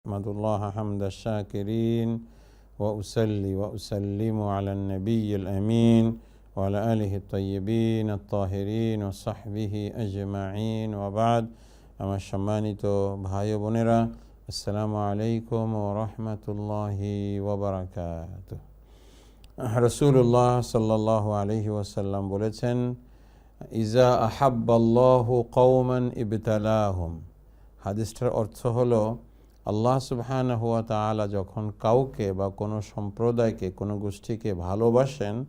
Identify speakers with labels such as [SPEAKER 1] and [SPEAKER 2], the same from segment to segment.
[SPEAKER 1] أحمد الله حمد الشاكرين وأسلي وأسلم على النبي الأمين وعلى آله الطيبين الطاهرين وصحبه أجمعين وبعد আমার সম্মানিত ভাই ও বোনেরা আসসালামু আলাইকুম ও রহমতুল্লাহি ওবরাকাত রসুল্লাহ সাল্লাহ আলহি ওয়াসাল্লাম বলেছেন ইজা আহাব্বাল্লাহু কৌমান ইবতালাহুম হাদিসটার অর্থ হলো আল্লাহ সুবহান হুয়া তালা যখন কাউকে বা কোনো সম্প্রদায়কে, কোনো গোষ্ঠীকে ভালোবাসেন,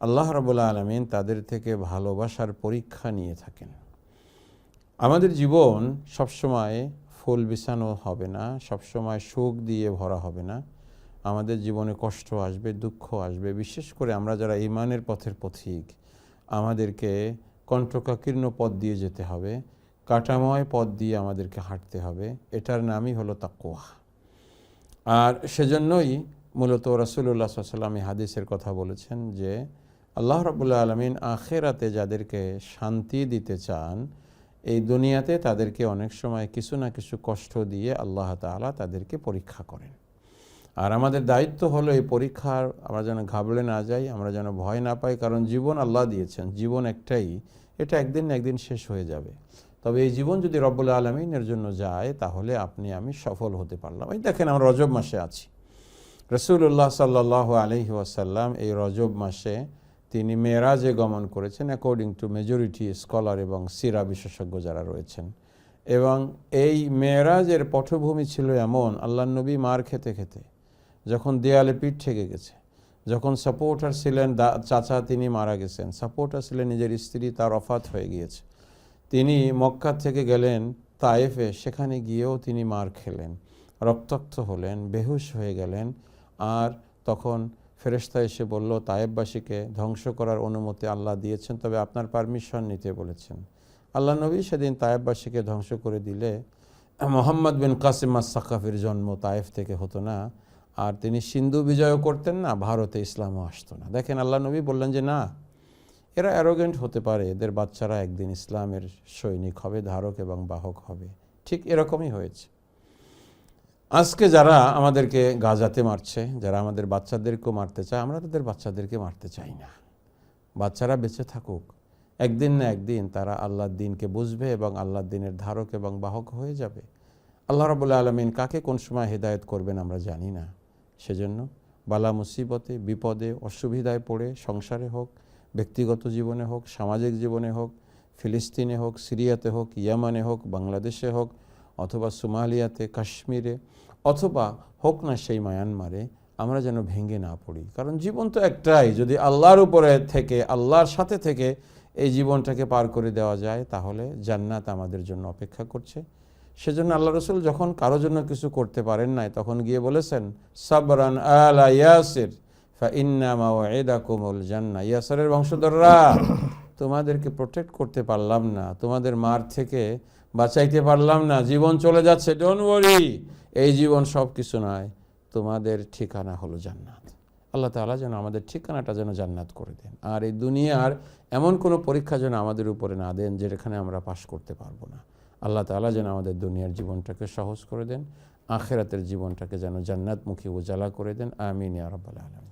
[SPEAKER 1] আল্লাহ রবুল্লা আলমিন তাদের থেকে ভালোবাসার পরীক্ষা নিয়ে থাকেন। আমাদের জীবন সবসময় ফুল বিছানো হবে না, সবসময় সুখ দিয়ে ভরা হবে না। আমাদের জীবনে কষ্ট আসবে, দুঃখ আসবে, বিশেষ করে আমরা যারা ইমানের পথের পথিক, আমাদেরকে কণ্ঠকাকীর্ণ পথ দিয়ে যেতে হবে। কাটাময় পথ দিয়ে আমাদেরকে হাঁটতে হবে, এটার নামই হলো তাকুয়া আর সেজন্যই মূলত রাসুল্লাহ সাল্লাম হাদিসের কথা বলেছেন যে, আল্লাহ রবুল্লা আলমিন আখেরাতে যাদেরকে শান্তি দিতে চান, এই দুনিয়াতে তাদেরকে অনেক সময় কিছু না কিছু কষ্ট দিয়ে আল্লাহ তালা তাদেরকে পরীক্ষা করেন। আর আমাদের দায়িত্ব হলো এই পরীক্ষার, আমরা যেন ঘাবড়ে না যাই, আমরা যেন ভয় না পাই, কারণ জীবন আল্লাহ দিয়েছেন, জীবন একটাই, এটা একদিন না একদিন শেষ হয়ে যাবে। তবে এই জীবন যদি রব্বুল আলমিনের জন্য যায়, তাহলে আপনি, আমি সফল হতে পারলাম। এই দেখেন আমরা রজব মাসে আছি। রসুল্লাহ সাল্লাহ আলহি ওয়াসাল্লাম এই রজব মাসে তিনি মেয়েরাজে গমন করেছেন অ্যাকর্ডিং টু মেজরিটি স্কলার এবং সিরা বিশেষজ্ঞ যারা রয়েছেন। এবং এই মেয়েরাজের পটভূমি ছিল এমন আল্লাহ নবী মার খেতে খেতে, যখন দেয়ালে পিঠ ঠেকে গেছে, যখন সাপোর্টার ছিলেন চাচা তিনি মারা গেছেন সাপোর্টার ছিলেন, নিজের স্ত্রী তার অফাত হয়ে গিয়েছে। তিনি মক্কা থেকে গেলেন তায়েফে, সেখানে গিয়েও তিনি মার খেলেন, রক্তাক্ত হলেন, বেহুশ হয়ে গেলেন আর তখন ফেরেস্তা এসে বলল, তায়েববাসীকে ধ্বংস করার অনুমতি আল্লাহ দিয়েছেন, তবে আপনার পারমিশন নিতে বলেছেন। আল্লাহ নবী সেদিন তায়েববাসীকে ধ্বংস করে দিলে মোহাম্মদ বিন কাসিমা সাকাফির জন্ম তায়েফ থেকে হতো না আর তিনি সিন্ধু বিজয়ও করতেন না, ভারতে ইসলামও আসতো না। দেখেন, আল্লাহ নবী বললেন যে, না এরা অ্যারোগেন্ট হতে পারে, এদের বাচ্চারা একদিন ইসলামের সৈনিক হবে, ধারক এবং বাহক হবে। ঠিক এরকমই হয়েছে। আজকে যারা আমাদেরকে গাজাতে মারছে, যারা আমাদের বাচ্চাদেরকেও মারতে চায়, আমরা তাদের বাচ্চাদেরকে মারতে চাই না। বাচ্চারা বেঁচে থাকুক। একদিন না একদিন তারা আল্লাহর দিনকে বুঝবে এবং আল্লাহর দিনের ধারক এবং বাহক হয়ে যাবে। আল্লাহ রবুল্লা আলমিন কাকে কোন সময় হেদায়ত করবেন আমরা জানি না। সেজন্য বালা মুসিবতে, বিপদে, অসুবিধায় পড়ে, সংসারে হোক ব্যক্তিগত জীবনে হোক, সামাজিক জীবনে হোক, ফিলিস্তিনে হোক, সিরিয়াতে হোক, ইয়ামানে হোক, বাংলাদেশে হোক, অথবা সোমালিয়াতে, কাশ্মীরে, অথবা হোক না সেই মায়ানমারে, আমরা যেন ভেঙে না পড়ি। কারণ জীবন তো একটাই, যদি আল্লাহর উপরে থেকে, আল্লাহর সাথে থেকে এই জীবনটাকে পার করে দেওয়া যায়, তাহলে জান্নাত আমাদের জন্য অপেক্ষা করছে। সেজন্য আল্লাহ রসুল যখন কারও জন্য কিছু করতে পারেন নাই, তখন গিয়ে বলেছেন, সাবরান আলা ইয়াসির। জান্না ইয়াসরের বংশধররা, তোমাদেরকে প্রোটেক্ট করতে পারলাম না, তোমাদের মার থেকে বাঁচাইতে পারলাম না, জীবন চলে যাচ্ছে ডোন্ট ওয়ারি এই জীবন সব কিছু নয়, তোমাদের ঠিকানা হলো জান্নাত। আল্লাহ তালা যেন আমাদের ঠিকানাটা যেন জান্নাত করে দেন। আর এই দুনিয়ার এমন কোনো পরীক্ষা যেন আমাদের উপরে না দেন, যেখানে আমরা পাশ করতে পারব না। আল্লাহ তালা যেন আমাদের দুনিয়ার জীবনটাকে সহজ করে দেন, আখেরাতের জীবনটাকে যেন জান্নাতমুখী উজালা করে দেন। আমিন আরবাল আলম